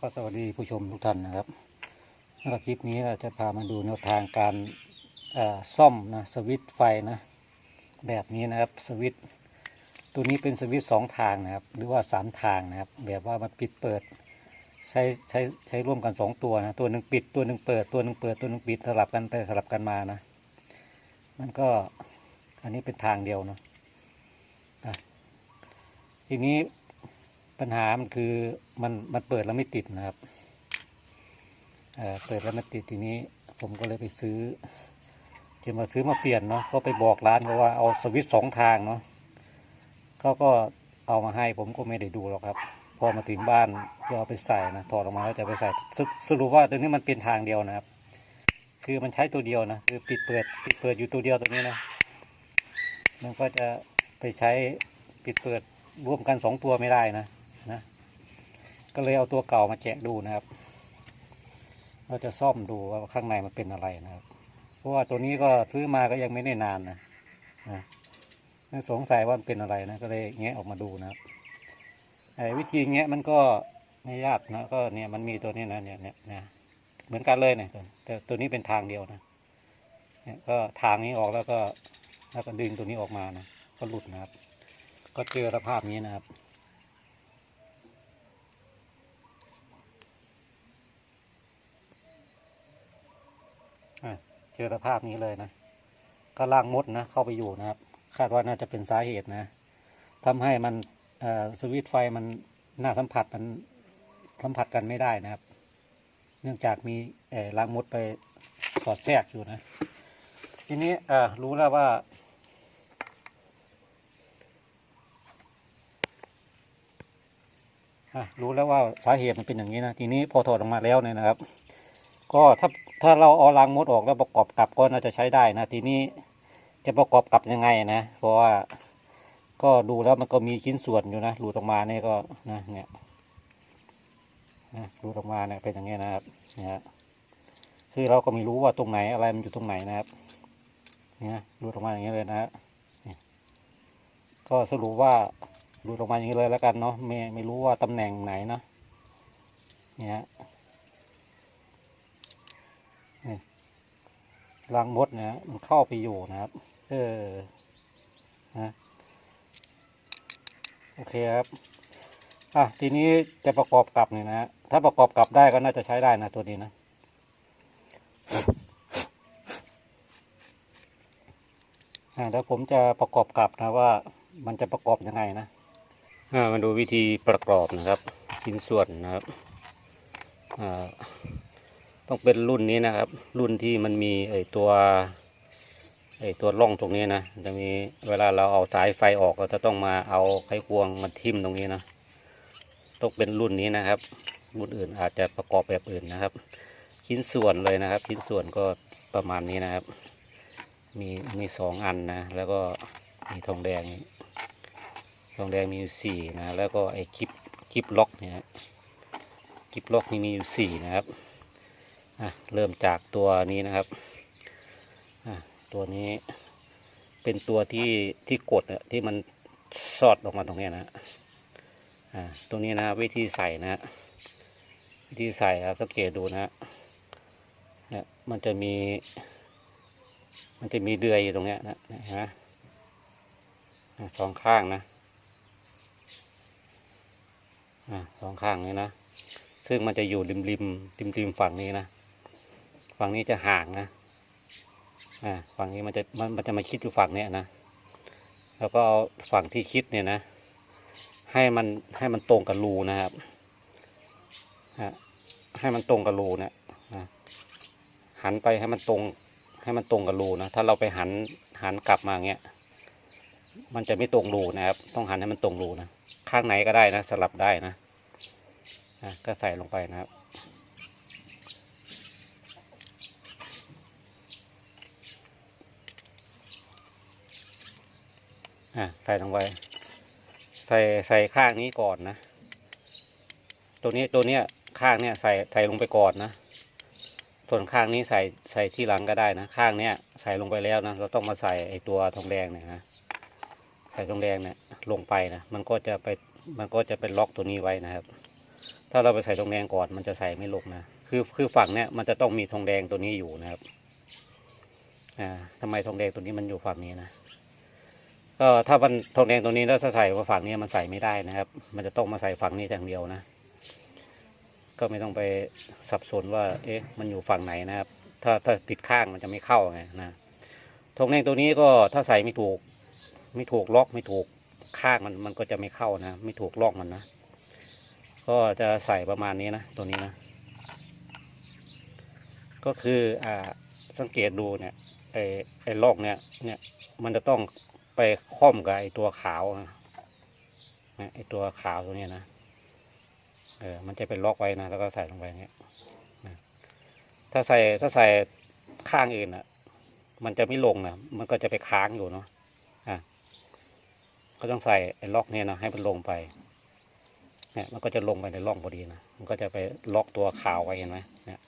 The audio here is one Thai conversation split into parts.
ก็สวัสดีผู้ชมทุกท่านนะครับสำหรับคลิปนี้เราจะพามาดูแนวทางการซ่อมนะสวิตไฟนะแบบนี้นะครับสวิตตัวนี้เป็นสวิตสองทางนะครับ หรือว่าสามทางนะครับ แบบว่ามันปิดเปิดใช้ใช้ใช้ร่วมกันสองตัวนะตัวหนึ่งปิดตัวหนึ่งเปิดตัวหนึ่งเปิดตัวหนึ่งปิดสลับกันไปสลับกันมานะมันก็อันนี้เป็นทางเดียวเนาะทีนี้ ปัญหามันคือมันมันเปิดแล้วไม่ติดนะครับเออเปิดแล้วไม่ติดทีนี้ ผมก็เลยไปซื้อ จะมาซื้อมาเปลี่ยนเนาะก็ไปบอกร้านเขาว่าเอาสวิตช์สองทางเนาะเขาก็เอามาให้ผมก็ไม่ได้ดูหรอกครับ พอมาถึงบ้านก็เอาไปใส่นะถอดออกมาแล้วจะไปใส่สรุสรุปว่าตัวนี้มันเป็นทางเดียวนะครับ คือมันใช้ตัวเดียวนะคือปิดเปิดปิดเปิดอยู่ตัวเดียวตัวนี้นะมันก็จะไปใช้ปิดเปิดร่วมกันสองตัวไม่ได้นะ ก็เลยเอาตัวเก่ามาแกะดูนะครับ เราจะซ่อมดูว่าข้างในมันเป็นอะไรนะครับ เพราะว่าตัวนี้ก็ซื้อมาก็ยังไม่ได้นานนะนะสงสัยว่ามันเป็นอะไรนะ ก็เลยแงะออกมาดูนะครับวิธีแงะมันก็ไม่ยากนะก็เนี่ยมันมีตัวนี้นะเนี่ยเนี่ยนะเหมือนกันเลยเนี่ยแต่ตัวนี้เป็นทางเดียวนะเนี่ยก็ทางนี้ออกแล้วก็แล้วก็ดึงตัวนี้ออกมานะก็หลุดนะครับ ก็เจอสภาพนี้นะครับ อะ เจอสภาพนี้เลยนะ ก็ล่างมดนะเข้าไปอยู่นะครับ คาดว่าน่าจะเป็นสาเหตุนะทำให้มันสวิตช์ไฟมันหน้าสัมผัสมันสัมผัสกันไม่ได้นะครับ เนื่องจากมีเอ่อล่างมดไปสอดแทรกอยู่นะ ทีนี้รู้แล้วว่าอรู้แล้วว่าสาเหตุมันเป็นอย่างนี้นะ ทีนี้พอถอดออกมาแล้วเนี่ยนะครับ ก็ถ้า ถ้าเราเอารางมดออกแล้วประกอบกลับก็น่าจะใช้ได้นะ ทีนี้จะประกอบกลับยังไงนะ เพราะว่าก็ดูแล้วมันก็มีชิ้นส่วนอยู่นะหลุดออกมาเนี่ยก็นะเนี่ยนะหลุดออกมาเนี่ยเป็นอย่างนี้นะครับเนี่ยฮะคือเราก็ไม่รู้ว่าตรงไหนอะไรมันอยู่ตรงไหนนะครับเนี่ยหลุดออกมาอย่างนี้เลยนะฮะก็สรุปว่าหลุดออกมาอย่างนี้เลยแล้วกันเนาะไม่ไม่รู้ว่าตำแหน่งไหนนะเนี่ยฮะ รังมดนะมันเข้าไปอยู่นะครับ เออนะโอเคครับอะทีนี้จะประกอบกลับเนี่ยนะถ้าประกอบกลับได้ก็น่าจะใช้ได้นะตัวนี้นะอ่าแล้วผมจะประกอบกลับนะว่ามันจะประกอบยังไงนะอ่ามาดูวิธีประกอบนะครับชิ้นส่วนนะครับอ่า ต้องเป็นรุ่นนี้นะครับ รุ่นที่มันมีไอตัวไอตัวร่องตรงนี้นะจะมีเวลาเราเอาสายไฟออกเราจะต้องมาเอาไขควงมาทิ่มตรงนี้นะต้องเป็นรุ่นนี้นะครับ รุ่นอื่นอาจจะประกอบแบบอื่นนะครับ ชิ้นส่วนเลยนะครับ ชิ้นส่วนก็ประมาณนี้นะครับ มีมีสองอันนะ แล้วก็มีทองแดง ทองแดงมีอยู่สี่นะ แล้วก็ไอคลิปคลิปล็อกเนี่ยฮะคลิปล็อกนี่มีอยู่สี่นะครับ เริ่มจากตัวนี้นะครับ ตัวนี้เป็นตัวที่ที่กดอะที่มันสอดออกมาตรงนี้นะตรงนี้นะวิธีใส่นะฮะวิธีใส่ครับสังเกตดูนะฮะเนี่ยมันจะมี มันจะมีเดือยอยู่ตรงเนี้ยนะนะฮะสองข้างนะอะสองข้างนี้นะ ซึ่งมันจะอยู่ริมริมริมริมฝั่งนี้นะ ฝั่งนี้จะห่างนะ อ่า ฝั่งนี้มันจะมันมันจะมาคิดอยู่ฝั่งเนี้ยนะ แล้วก็เอาฝั่งที่คิดเนี่ยนะ ให้มันให้มันตรงกับรูนะครับฮะให้มันตรงกับรูเนี่ยนะหันไปให้มันตรง ให้มันตรงกับรูนะ ถ้าเราไปหันหันกลับมาอย่างเงี้ย มันจะไม่ตรงรูนะครับ ต้องหันให้มันตรงรูนะ ข้างไหนก็ได้นะ สลับได้นะอะก็ใส่ลงไปนะครับ อะใส่ลงไป ใส่ใส่ข้างนี้ก่อนนะ ตัวนี้ตัวเนี้ยข้างเนี้ยใส่ใส่ลงไปก่อนนะ ส่วนข้างนี้ใส่ใส่ที่หลังก็ได้นะ ข้างเนี้ยใส่ลงไปแล้วนะ เราต้องมาใส่ไอตัวทองแดงเนี่ยนะ ใส่ทองแดงเนี่ยลงไปนะ มันก็จะไป มันก็จะเป็นล็อกตัวนี้ไว้นะครับ ถ้าเราไปใส่ทองแดงก่อน มันจะใส่ไม่ลงนะ คือคือฝั่งเนี้ยมันจะต้องมีทองแดงตัวนี้อยู่นะครับ อ่าทำไมทองแดงตัวนี้มันอยู่ฝั่งนี้นะ ก็ถ้ามันทองแดงตัวนี้แล้วถ้าใส่ว่าฝั่งนี้มันใส่ไม่ได้นะครับ มันจะต้องมาใส่ฝั่งนี้อย่างเดียวนะ ก็ไม่ต้องไปสับสนว่า เอ๊ะ มันอยู่ฝั่งไหนนะครับ ถ้าถ้าผิดข้างมันจะไม่เข้าไงนะทองแดงตัวนี้ก็ถ้าใส่ไม่ถูก ไม่ถูกล็อกไม่ถูกข้างมันมันก็จะไม่เข้านะ ไม่ถูกล็อกมันนะ ก็จะใส่ประมาณนี้นะตัวนี้นะ ก็คืออ่าสังเกตดูเนี่ยไอ้ไอ้ล็อกเนี่ยเนี่ยมันจะต้อง ไปค่อมกับไอตัวขาวนะไอตัวขาวตัวนี้นะเออมันจะเป็นล็อกไว้นะแล้วก็ใส่ลงไปอย่างเงี้ยถ้าใส่ถ้าใส่ข้างอื่นอะ มันจะไม่ลงนะมันก็จะไปค้างอยู่เนาะอะก็ต้องใส่ไอ้ล็อกเนี่ยนะให้มันลงไปเนี่ยมันก็จะลงไปในร่องพอดีนะมันก็จะไปล็อกตัวขาวไว้เห็นไหมเนี่ย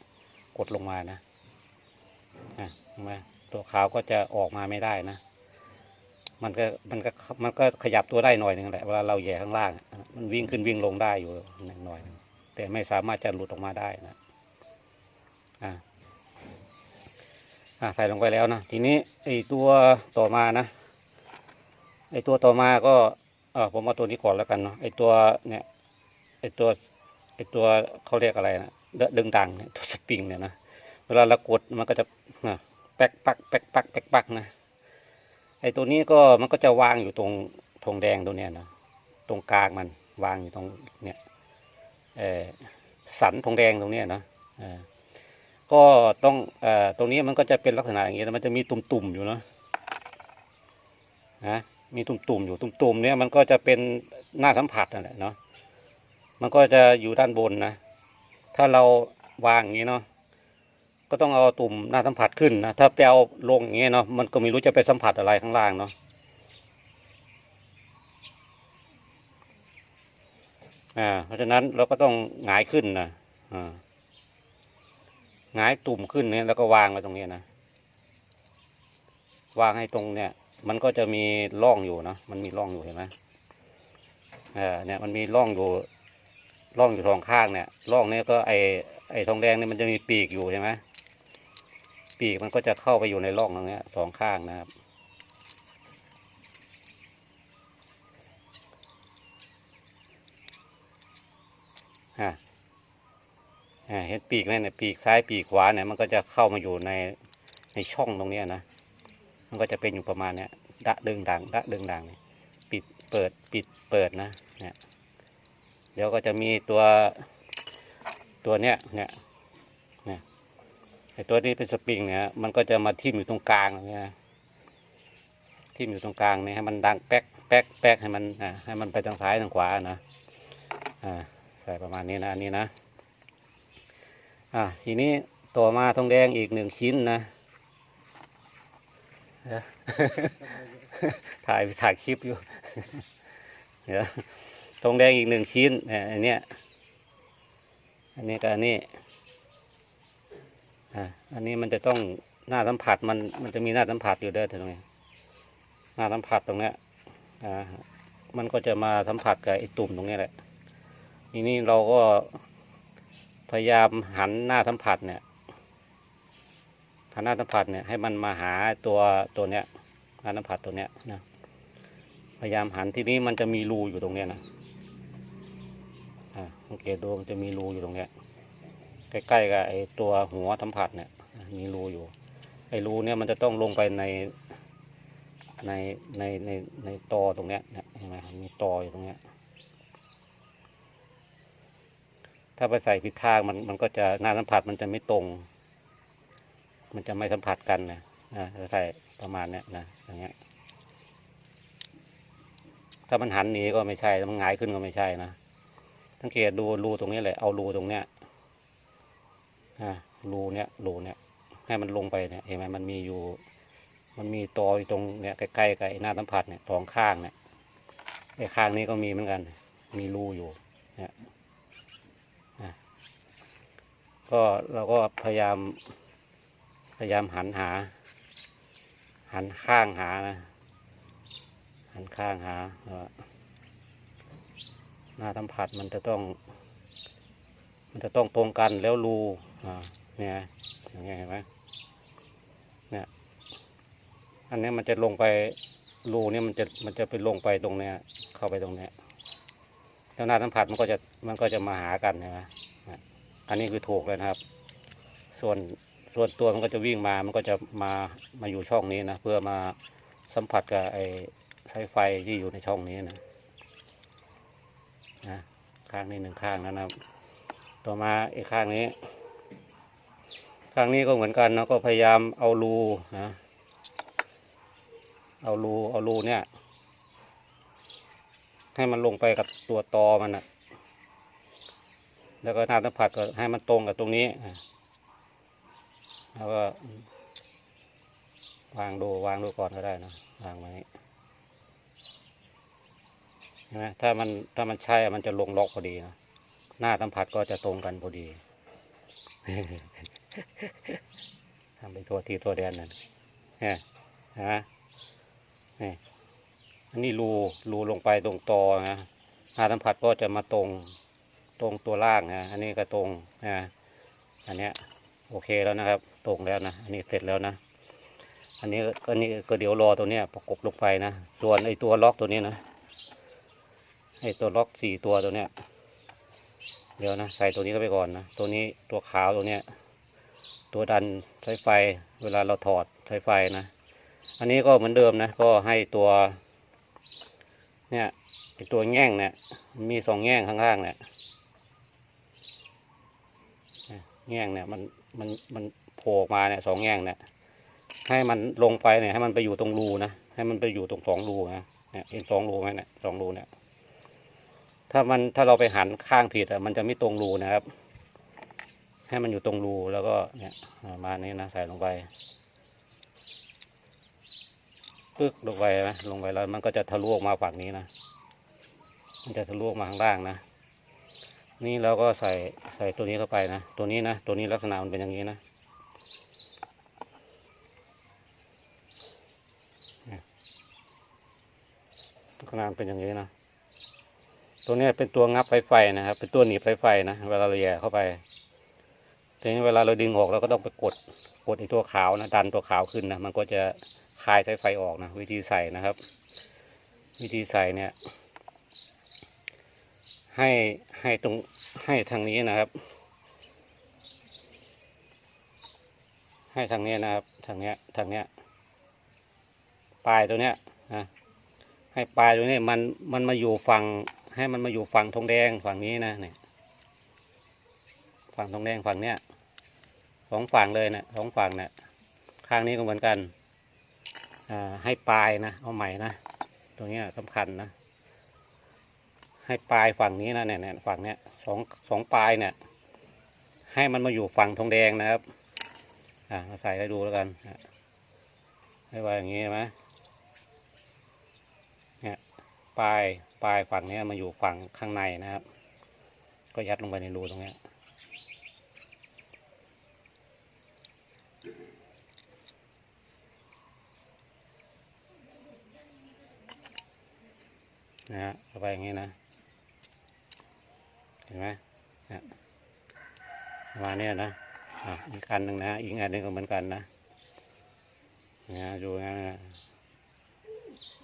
กดลงมานะอะเห็นไหมตัวขาวก็จะออกมาไม่ได้นะ มันก็มันก็มันก็ขยับตัวได้หน่อยนึงแหละเวลาเราแหย่ข้างล่าง มันวิ่งขึ้นวิ่งลงได้อยู่หน่อยหนึงแต่ไม่สามารถจะหลุดออกมาได้นะอ่าอ่าใส่ลงไปแล้วนะทีนี้ไอตัวต่อมานะไอตัวต่อมาก็เออผมเอาตัวนี้ก่อนแล้วกันเนาะไอตัวเนี่ยไอตัวไอตัวเขาเรียกอะไรนะเดดึงดังเนี่ยตัวสปริงเนี่ยนะเวลาเรากดมันก็จะนะแป๊กปักแป๊กปักแป๊กปักนะ ไอตัวนี้ก็มันก็จะวางอยู่ตรงธงแดงตัวเนี้ยนะตรงกลางมันวางอยู่ตรงเนี่ยเออสันธงแดงตรงเนี้ยนะเออก็ต้องเอ่อตรงนี้มันก็จะเป็นลักษณะอย่างนี้นะมันจะมีตุ่มๆอยู่เนาะนะมีตุ่มๆอยู่ตุ่มๆเนี่ยมันก็จะเป็นหน้าสัมผัสนั่นแหละเนาะมันก็จะอยู่ด้านบนนะ ถ้าเราวางอย่างนี้เนาะ ก็ต้องเอาตุ่มหน้าสัมผัสขึ้นนะถ้าไปเอาลงอย่างเงี้ยเนาะมันก็ไม่รู้จะไปสัมผัสอะไรข้างล่างเนาะอ่าเพราะฉะนั้นเราก็ต้องหงายขึ้นนะอ่าหงายตุ่มขึ้นเนี่ยแล้วก็วางไว้ตรงเนี้ยนะวางให้ตรงเนี่ย มันก็จะมีร่องอยู่นะมันมีร่องอยู่เห็นไหมอ่าเนี่ยมันมีร่องอยู่ร่องอยู่สองข้างเนี่ยร่องเนี้ยก็ไอไอทองแดงเนี่ยมันจะมีปีกอยู่ใช่ไหม ปีกมันก็จะเข้าไปอยู่ในร่องตรงนี้สองข้างนะครับ อ่าเห็นปีกไหมเนี่ยปีกซ้ายปีกขวาเนี่ยมันก็จะเข้ามาอยู่ในในช่องตรงนี้นะ มันก็จะเป็นอยู่ประมาณเนี้ยดะดึงดังดะดึงดังเนี่ยปิดเปิดปิดเปิดนะเนี่ยเดี๋ยวก็จะมีตัวตัวเนี้ยเนี่ย ตัวนี้เป็นสปริงเนี่ยมันก็จะมาทิ่มอยู่ตรงกลางนะทิ่มอยู่ตรงกลางเนี่ยให้มันดังแป๊กแป๊กแป๊กให้มันอ่าให้มันไปทางซ้ายทางขวานะอ่าใส่ประมาณนี้นะอันนี้นะอะทีนี้ต่อมาทองแดงอีกหนึ่งชิ้นนะเดี๋ยวถ่ายถ่ายคลิปอยู่เดี๋ยวทองแดงอีกหนึ่งชิ้นเนี่ยอันเนี้ยอันนี้กับอันนี้ อะอันนี้มันจะต้องหน้าสัมผัสมันมันจะมีหน้าสัมผัสอยู่ด้อตรงนี้หน้าสัมผัสตรงเนี้ยอ่ามันก็จะมาสัมผัสกับไอ้ตุ่มตรงนี้แหละทีนี้เราก็พยายามหันหน้าสัมผัสเนี่ยหันหน้าสัมผัสเนี่ยให้มันมาหาตัวตัวเนี้ยหน้าสัมผัสตัวเนี้ยนะพยายามหันทีนี้มันจะมีรูอยู่ตรงเนี้ยนะอ่าสังเกตดูมันจะมีรูอยู่ตรงเนี้ย ใกล้ๆกับไอ้ตัวหัวสัมผัสเนี่ยมีรูอยู่ ไอ้รูเนี่ยมันจะต้องลงไปในในในในในตอตรงเนี้ยเนี่ยเห็นไหมมีตออยู่ตรงเนี้ย ถ้าไปใส่ผิดข้างมันมันก็จะหน้าสัมผัสมันจะไม่ตรง มันจะไม่สัมผัสกันนะนะจะใส่ประมาณเนี้ยนะอย่างเงี้ย ถ้ามันหันหนีก็ไม่ใช่ถ้ามันหงายขึ้นก็ไม่ใช่นะสังเกตดูรูตรงนี้เลยเอารูตรงเนี้ย รูเนี้ยรูเนี้ยให้มันลงไปเนี่ยเห็นไหมมันมีอยู่ มันมีตออยู่ตรงเนี้ยใกล้ๆกับไอ้หน้าสัมผัสเนี่ยสองข้างเนี่ยไอ้ข้างนี้ก็มีเหมือนกัน มีรูอยู่เนี่ยก็เราก็พยายาม พยายามหันหา หันข้างหานะ หันข้างหาว่าหน้าสัมผัสมันจะต้อง มันจะต้องตรงกันแล้วรูเนี่ยอย่างเงี้ยเห็นไหมเนี่ยอันนี้มันจะลงไปรูเนี่ยมันจะมันจะไปลงไปตรงเนี้ย เข้าไปตรงเนี้ยแล้วหน้าสัมผัสมันก็จะมันก็จะมาหากันใช่ไหมอะอันนี้คือถูกเลยนะครับ ส่วนส่วนตัวมันก็จะวิ่งมา มันก็จะมามาอยู่ช่องนี้นะเพื่อมาสัมผัสกับไอ้สายไฟที่อยู่ในช่องนี้นะนะข้างนี้หนึ่งข้างนะนะครับ ต่อมาอีกข้างนี้ ข้างนี้ก็เหมือนกันเนาะก็พยายามเอารูนะเอารูเอารูเนี่ย ให้มันลงไปกับตัวตอมันอะแล้วก็หน้าสัมผัสก็ให้มันตรงกับตรงนี้แล้วก็วางดูวางดูก่อนก็ได้นะวางไว้นไหมถ้ามันถ้ามันใช่อะมันจะลงล็อกพอดีนะ หน้าสัมผัสก็จะตรงกันพอดีทำเป็นตัวทีตัวแดนนั่นเนี่ยเห็นไหมนี่อันนี้รูรูลงไปตรงตอนะหาสัมผัสก็จะมาตรงตรงตัวล่างนะอันนี้ก็ตรงนะอันเนี้ยโอเคแล้วนะครับ ตรงแล้วนะอันนี้เสร็จแล้วนะ อันนี้ก็อันนี้ก็เดี๋ยวรอตัวเนี้ยประกบลงไปนะส่วนไอตัวล็อกตัวนี้นะไอตัวล็อกสี่ตัวตัวเนี้ย เดี๋ยวนะใส่ตัวนี้เข้าไปก่อนนะ ตัวนี้ตัวขาวตัวเนี้ย ตัวดันสายไฟ เวลาเราถอดสายไฟนะ อันนี้ก็เหมือนเดิมนะ ก็ให้ตัว เนี่ยไอตัวแง่งเนี่ยมีสองแง่งข้างล่างเนี่ยเนี่ยแง่งเนี่ยมันมันมันโผล่ออกมาเนี่ยสองแง่งเนี่ยให้มันลงไปเนี่ยให้มันไปอยู่ตรงรูนะให้มันไปอยู่ตรงสองรูนะเนี่ยเห็นสองรูไหมเนี่ยสองรูเนี่ย ถ้ามันถ้าเราไปหันข้างผิดอะมันจะไม่ตรงรูนะครับ ให้มันอยู่ตรงรูแล้วก็เนี่ยมานี้นะใส่ลงไปปึ๊กลงไปนะลงไปแล้วมันก็จะทะลุออกมาฝั่งนี้นะมันจะทะลุออกมาข้างล่างนะนี่เราก็ใส่ใส่ตัวนี้เข้าไปนะตัวนี้นะตัวนี้ลักษณะมันเป็นอย่างนี้นะเนี่ยลักษณะเป็นอย่างนี้นะ ตัวนี้เป็นตัวงับไฟไฟนะครับ เป็นตัวหนีบไฟไฟนะ เวลาเราแย่เข้าไปทีนี้เวลาเราดึงออกเราก็ต้องไปกด กดไอ้ตัวขาวนะ ดันตัวขาวขึ้นนะ มันก็จะคลายสายไฟออกนะ วิธีใส่นะครับ วิธีใส่เนี่ย ให้ให้ตรงให้ทางนี้นะครับ ให้ทางนี้นะครับ ทางเนี้ย ทางเนี้ย ปลายตัวเนี้ยนะ ให้ปลายตัวนี้มันมันมาอยู่ฝั่ง ให้มันมาอยู่ฝั่งธงแดงฝั่งนี้นะเนี่ยฝั่งธงแดงฝั่งเนี้ยสองฝั่งเลยนะสองฝั่งเนี่ยข้างนี้ก็เหมือนกันอ่าให้ปลายนะเอาใหม่นะตรงเนี้ยสำคัญนะ ให้ปลายฝั่งนี้นะเนี่ยเนี่ยฝั่งเนี้ยสองสองปลายเนี่ย ให้มันมาอยู่ฝั่งทองแดงนะครับอ่าใส่ให้ดูแล้วกันให้ไว้อย่างนี้ใช่ไหม ปลายปลายฝั่งนี้มาอยู่ฝั่งข้างในนะครับ ก็ยัดลงไปในรูตรงนี้นะฮะเอาไปอย่างนี้นะ เห็นไหมนี่ยประมาณนี้นะอะอีกอันหนึ่งนะอีกอันหนึ่งก็เหมือนกันนะนะดูนะ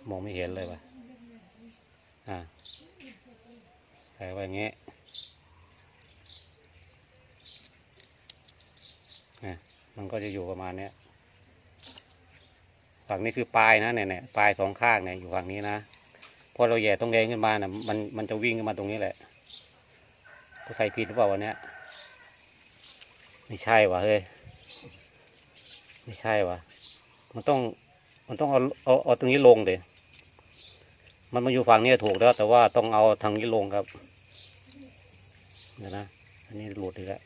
มองไม่เห็นเลยว่ะ อะใส่ไว้อย่างนี้เนี่ยมันก็จะอยู่ประมาณเนี้ยฝั่งนี้คือปลายนะเนี่ยเนี่ยปลายสองข้างเนี่ยอยู่ฝั่งนี้นะพอเราแย่ตรงแดงขึ้นมาน่ะมันมันจะวิ่งขึ้นมาตรงนี้แหละก็ใส่ผิดหรือเปล่าวันเนี้ยไม่ใช่วะเฮ้ยไม่ใช่วะมันต้องมันต้องเอาเอาเอาตรงนี้ลงเดี๋ย มันมาอยู่ฝั่งนี้ถูกแล้ว แต่ว่าต้องเอาทางนี้ลงครับเดี๋ยวนะอันนี้หลุดอีกแล้ว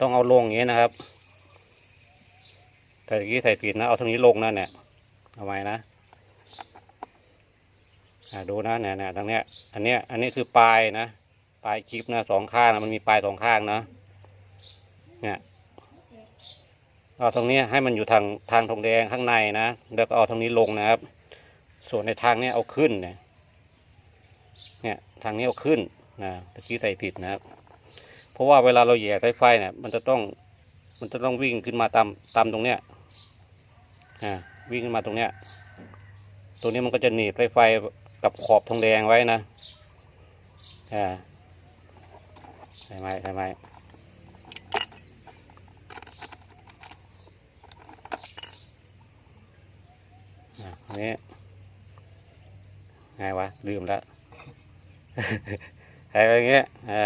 ต้องเอาลงอย่างนี้นะครับแต่เมื่อกี้ใส่ผิดนะเอาทางนี้ลงนะเนี่ยเอาไว้นะอ่าดูนะเนี่ยเนี่ยตรงเนี้ย อันเนี้ยอันนี้คือปลายนะปลายคลิปนะสองข้างนะมันมีปลายสองข้างนะเนี่ยเอาตรงนี้ให้มันอยู่ทางทางทองแดงข้างในนะแล้วก็เอาทางนี้ลงนะครับ ส่วนในทางเนี้ยเอาขึ้นเนี่ยเนี่ยทางนี้เอาขึ้นนะตะกี้ใส่ผิดนะครับ เพราะว่าเวลาเราแหย่สายไฟเนี่ยมันจะต้องมันจะต้องวิ่งขึ้นมาตามตามตรงเนี้ยอ่าวิ่งขึ้นมาตรงเนี้ยตรงนี้มันก็จะหนีบสายไฟกับขอบทองแดงไว้นะอ่าใช่ไหมใช่ไหมอ่าอันนี้ ไงวะ ลืมแล้วใส่ไปอย่างเงี้ย อ่า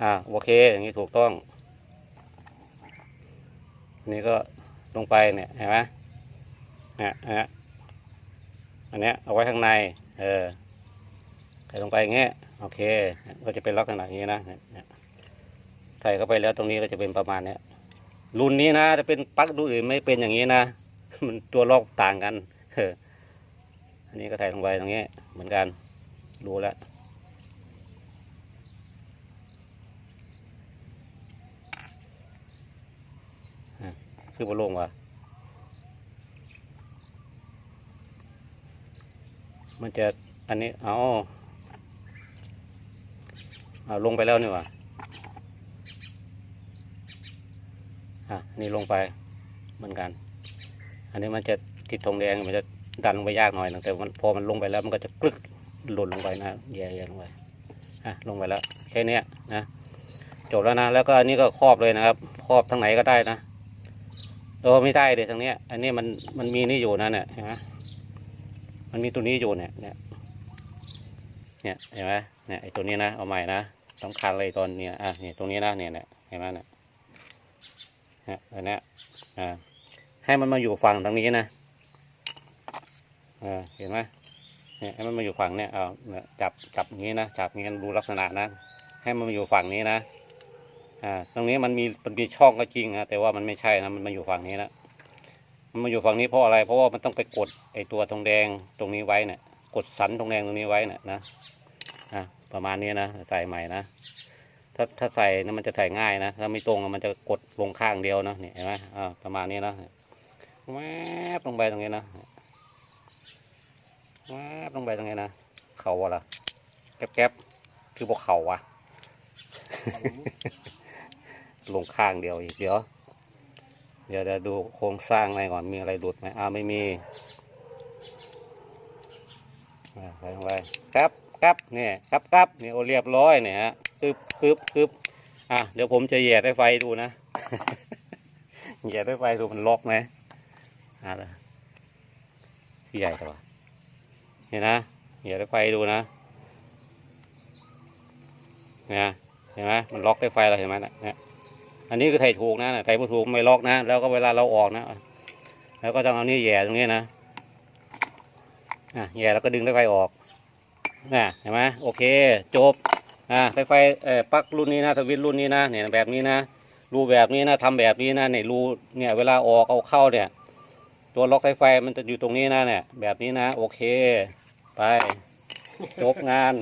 อ่า โอเค อย่างนี้ถูกต้อง นี่ก็ลงไปเนี่ย เห็นไหมเนี่ยเนี่ยอันเนี้ยเอาไว้ข้างใน เออใส่ลงไปอย่างเงี้ย โอเค ก็จะเป็นลักษณะอย่างนี้นะใส่เข้าไปแล้วตรงนี้ก็จะเป็นประมาณเนี้ย รุ่นนี้นะจะเป็นปลั๊กดูอื่นไม่เป็นอย่างนี้นะ มันตัวลอกต่างกัน เออ อันนี้ก็ใส่ลงไปตรงนี้เหมือนกันรู้แล้วคือบอลลงวะมันจะอันนี้เอาเอาลงไปแล้วนี่วะอะนี่ลงไปเหมือนกัน อันนี้มันจะติดธงแดงมันจะ ดันลงไปยากหน่อยนึ่งแต่มันพอมันลงไปแล้วมันก็จะกลึกหล่นลงไปนะแย่ๆลงไปอะลงไปแล้วแค่เนี้ยนะจบแล้วนะแล้วก็อันนี้ก็ครอบเลยนะครับ ครอบทั้งไหนก็ได้นะเออไม่ได้เดี๋ยวทางเนี้ย อันนี้มันมันมีนี่อยู่นะเนี่ยเห็นไหมมันมีตัวนี้อยู่เนี่ยเนี่ยเนี่ยเห็นไหมเนี่ยไอ้ตัวนี้นะเอาใหม่นะสำคัญเลยตอนเนี้ยอะเนี่ยตรงนี้นะเนี่ยเนี่ยเห็นไหมเนี่ยเนี่ยอันเนี้ยอ่าให้มันมาอยู่ฝั่งทางนี้นะ อ่าเห็นไหมเนี่ยให้มันมาอยู่ฝั่งเนี่ยเอาจับจับอย่างนี้นะจับอย่างนี้ดูลักษณะนะ ให้มันมาอยู่ฝั่งนี้นะอ่าตรงนี้มันมีมันมีช่องก็จริงนะแต่ว่ามันไม่ใช่นะมันมาอยู่ฝั่งนี้แล้วมันมาอยู่ฝั่งนี้เพราะอะไร เพราะว่ามันต้องไปกดไอตัวตรงแดงตรงนี้ไว้เนี่ยกดสันตรงแดงตรงนี้ไว้เนี่ยนะอ่าประมาณนี้นะใส่ใหม่นะถ้าถ้าใส่นะมันจะใส่ง่ายนะถ้าไม่ตรงมันจะกดลงข้างเดียวนะเนี่ยเห็นไหมอ่าประมาณนี้นะแวบลงไปตรงนี้นะ บลงไปตรงนี้นะ เข่าอะล่ะแก๊บแก๊บคือบอกเข่าอะลงข้างเดียวอีกเดี๋ยว เดี๋ยวจะดูโครงสร้างอะไรก่อนมีอะไรหลุดไหมอ้าวไม่มีอ่าใส่ลงไปครับครับเนี่ยครับครับเนี่ยโอเรียบร้อยเนี่ยฮะปึ๊บปึ๊บปึ๊บอะเดี๋ยวผมจะแหย่ไฟไฟดูนะแหย่ไฟไฟดูมันล็อกไหมอะพี่ใหญ่ตัว เห็นนะแหย่ไฟไฟดูนะเนี่ยเห็นไหมมันล็อกไฟไฟเราเห็นไหมนะเนี่ยอันนี้คือไถ่ถูกนะไถ่ไม่ถูกไม่ล็อกนะ แล้วก็เวลาเราออกนะ แล้วก็ต้องเอานี่แย่ตรงนี้นะอะแย่แล้วก็ดึงไฟออกน่ะเห็นไหมโอเค จบอะสายไฟเอ่อปลั๊กรุ่นนี้นะทวิตรุ่นนี้นะเนี่ยแบบนี้นะรูแบบนี้นะทำแบบนี้นะเนี่ยรูเนี่ยเวลาออกเอาเข้าเนี่ย ตัวล็อกสายไฟมันจะอยู่ตรงนี้นะเนี่ย แบบนี้นะ โอเค ไป จบงาน